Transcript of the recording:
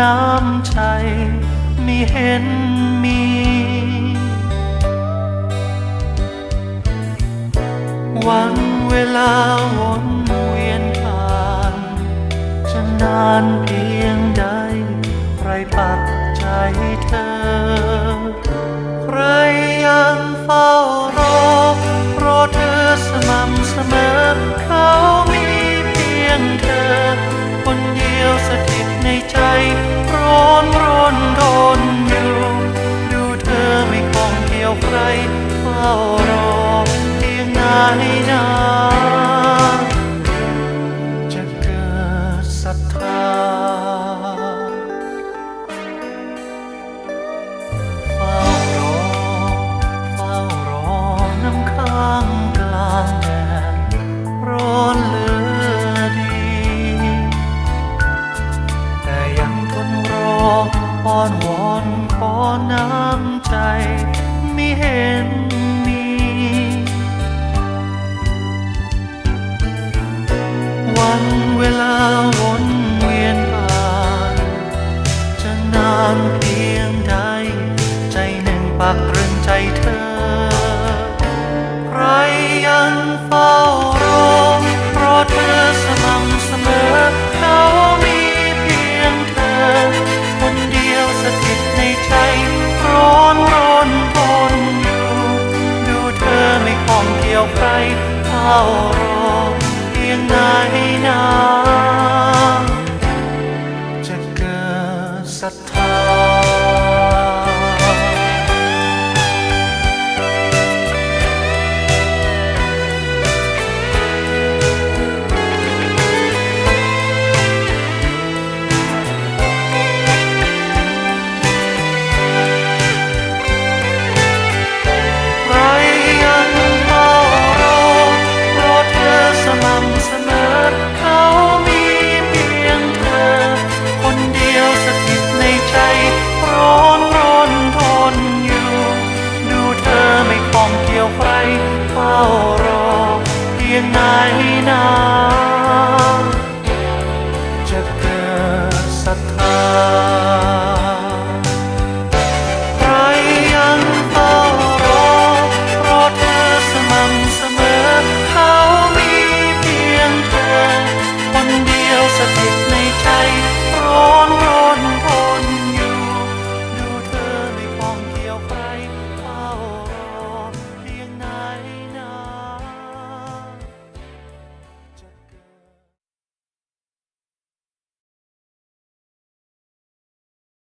น้ำใจมีเห็นมี วันเวลาวนเวียนผ่าน จะนานเพียงใด ใครปักใจเธอ on ยวใครเฝ้ารอเพียงไหนนาจะเกิดศรัทธา night.